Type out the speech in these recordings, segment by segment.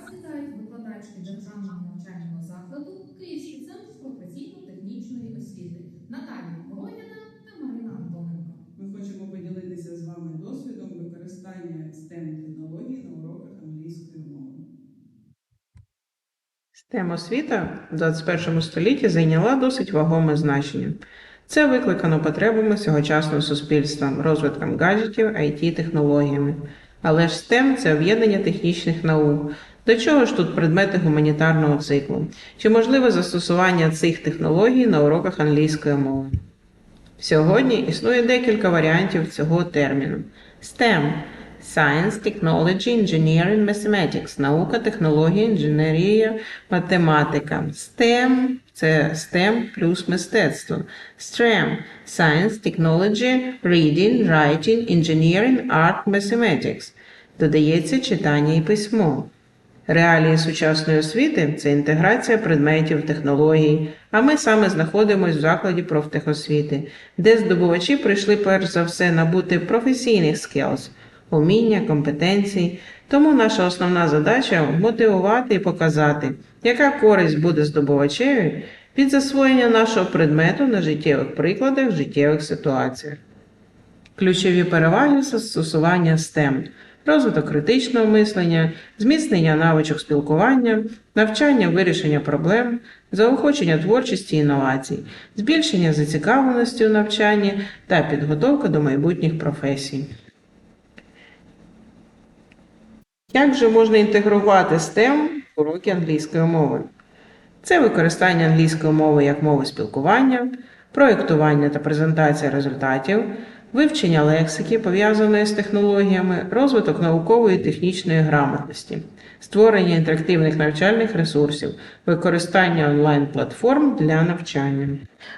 Вас вітають викладачки державного навчального закладу Київський центр професійно-технічної освіти Наталія Морогіна та Марина Антоненко. Ми хочемо поділитися з вами досвідом використання STEM технологій на уроках англійської мови. STEM освіта в 21 столітті зайняла досить вагоме значення. Це викликано потребами сьогочасного суспільства, розвитком гаджетів, it технологіями. Але ж STEM – це об'єднання технічних наук. До чого ж тут предмети гуманітарного циклу? Чи можливе застосування цих технологій на уроках англійської мови? Сьогодні існує декілька варіантів цього терміну. STEM Science, Technology, Engineering, Mathematics. Наука, технологія, інженерія, математика. STEM це STEM плюс мистецтво. STEM Science, Technology, Reading, Writing, Engineering, Art, Mathematics. Додається читання і письмо. Реалії сучасної освіти це інтеграція предметів, технологій, а ми саме знаходимося в закладі профтехосвіти, де здобувачі прийшли перш за все набути професійних skills, уміння, компетенцій. Тому наша основна задача мотивувати і показати, яка користь буде здобувачеві від засвоєння нашого предмету на життєвих прикладах, життєвих ситуаціях. Ключові переваги застосування STEM – розвиток критичного мислення, зміцнення навичок спілкування, навчання вирішення проблем, заохочення творчості інновацій, збільшення зацікавленості у навчанні та підготовка до майбутніх професій. Як же можна інтегрувати STEM в уроки англійської мови? Це використання англійської мови як мови спілкування, проєктування та презентація результатів, вивчення лексики, пов'язаної з технологіями, розвиток наукової і технічної грамотності, створення інтерактивних навчальних ресурсів, використання онлайн-платформ для навчання.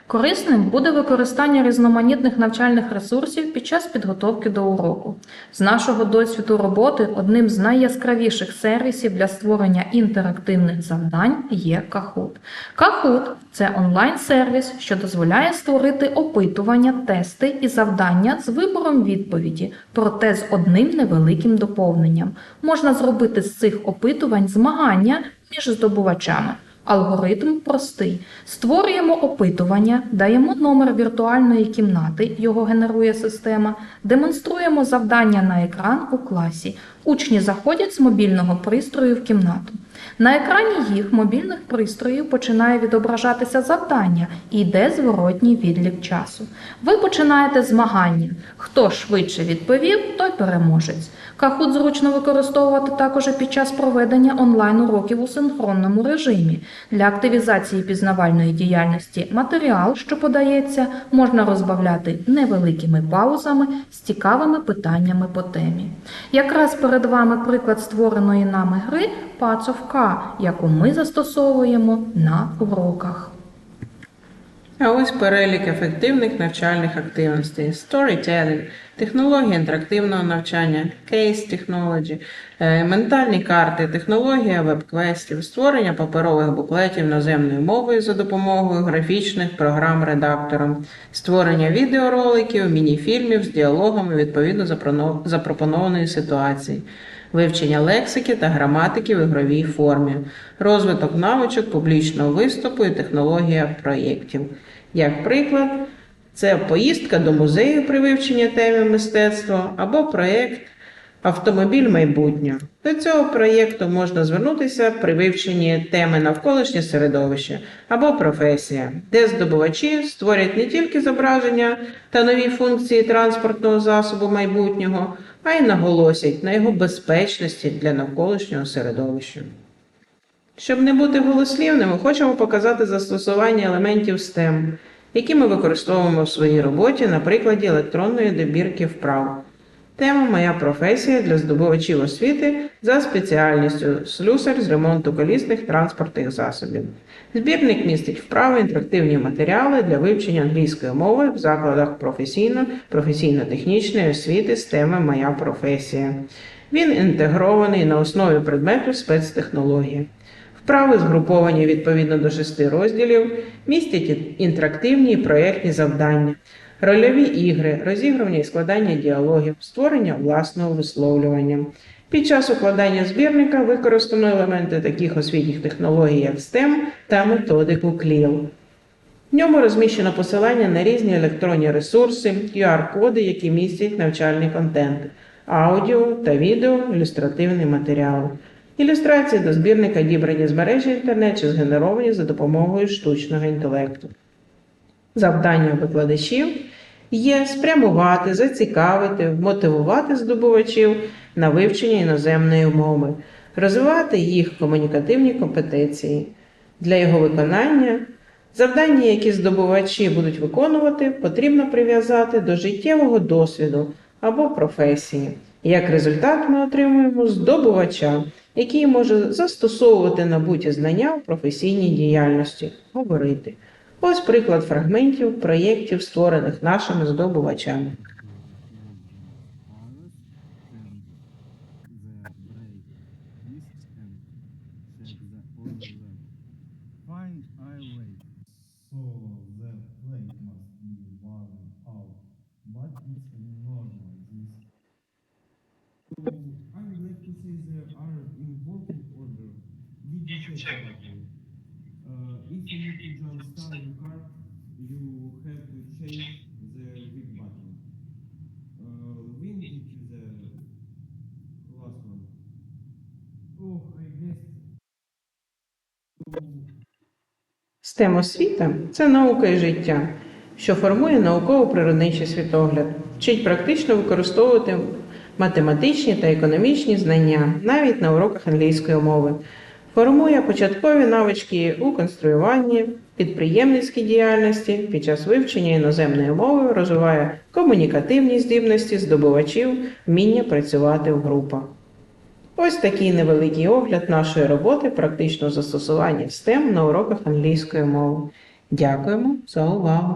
Корисним буде використання різноманітних навчальних ресурсів під час підготовки до уроку. З нашого досвіду роботи одним з найяскравіших сервісів для створення інтерактивних завдань є Kahoot. Kahoot – це онлайн-сервіс, що дозволяє створити опитування, тести і завдання з вибором відповіді, проте з одним невеликим доповненням. Можна зробити з цих опитувань змагання між здобувачами. Алгоритм простий. Створюємо опитування, даємо номер віртуальної кімнати, його генерує система, демонструємо завдання на екран у класі. Учні заходять з мобільного пристрою в кімнату. На екрані їх мобільних пристроїв починає відображатися завдання і йде зворотній відлік часу. Ви починаєте змагання. Хто швидше відповів, той переможець. Кахут зручно використовувати також під час проведення онлайн-уроків у синхронному режимі. Для активізації пізнавальної діяльності матеріал, що подається, можна розбавляти невеликими паузами з цікавими питаннями по темі. Якраз перед вами приклад створеної нами гри пацовка, яку ми застосовуємо на уроках. А ось перелік ефективних навчальних активностей: Storytelling, технологія інтерактивного навчання, Case Technology, е, ментальні карти, технологія веб-квестів, створення паперових буклетів наземною мовою за допомогою графічних програм редактором, створення відеороликів, мініфільмів з діалогами відповідно запропонованої ситуації. Вивчення лексики та граматики в ігровій формі, розвиток навичок публічного виступу і технологія проєктів. Як приклад, це поїздка до музею при вивченні теми мистецтва або проєкт Автомобіль майбутнього. До цього проєкту можна звернутися при вивченні теми навколишнє середовище або професія, де здобувачі створять не тільки зображення та нові функції транспортного засобу майбутнього, а й наголосять на його безпечності для навколишнього середовища. Щоб не бути голослівними, хочемо показати застосування елементів STEM, які ми використовуємо в своїй роботі на прикладі електронної добірки вправ. Тема Моя професія для здобувачів освіти за спеціальністю слюсар з ремонту колісних транспортних засобів. Збірник містить вправи, інтерактивні матеріали для вивчення англійської мови в закладах професійно, професійно-технічної освіти з теми Моя професія. Він інтегрований на основі предмету спецтехнології. Вправи згруповані відповідно до шести розділів, містять інтерактивні і проєктні завдання, рольові ігри, розігрування і складання діалогів, створення власного висловлювання. Під час укладання збірника використано елементи таких освітніх технологій, як STEM та методику CLIL. В ньому розміщено посилання на різні електронні ресурси, QR-коди, які містять навчальний контент, аудіо та відео, ілюстративний матеріал. Ілюстрації до збірника дібрані з мережі інтернет чи згенеровані за допомогою штучного інтелекту. Завдання викладачів є спрямувати, зацікавити, мотивувати здобувачів на вивчення іноземної мови, розвивати їх комунікативні компетенції. Для його виконання завдання, які здобувачі будуть виконувати, потрібно прив'язати до життєвого досвіду або професії. Як результат, ми отримуємо здобувача, який може застосовувати набуті знання у професійній діяльності, говорити. Ось приклад фрагментів проєктів, створених нашими здобувачами. I would like to say there are in order. Need to освіта це наука і життя, що формує науково-природничий світогляд, вчить практично використовувати математичні та економічні знання навіть на уроках англійської мови, формує початкові навички у конструюванні, підприємницькій діяльності, під час вивчення іноземної мови розвиває комунікативні здібності здобувачів, вміння працювати в групах. Ось такий невеликий огляд нашої роботи практичного застосування STEM на уроках англійської мови. Дякуємо за увагу!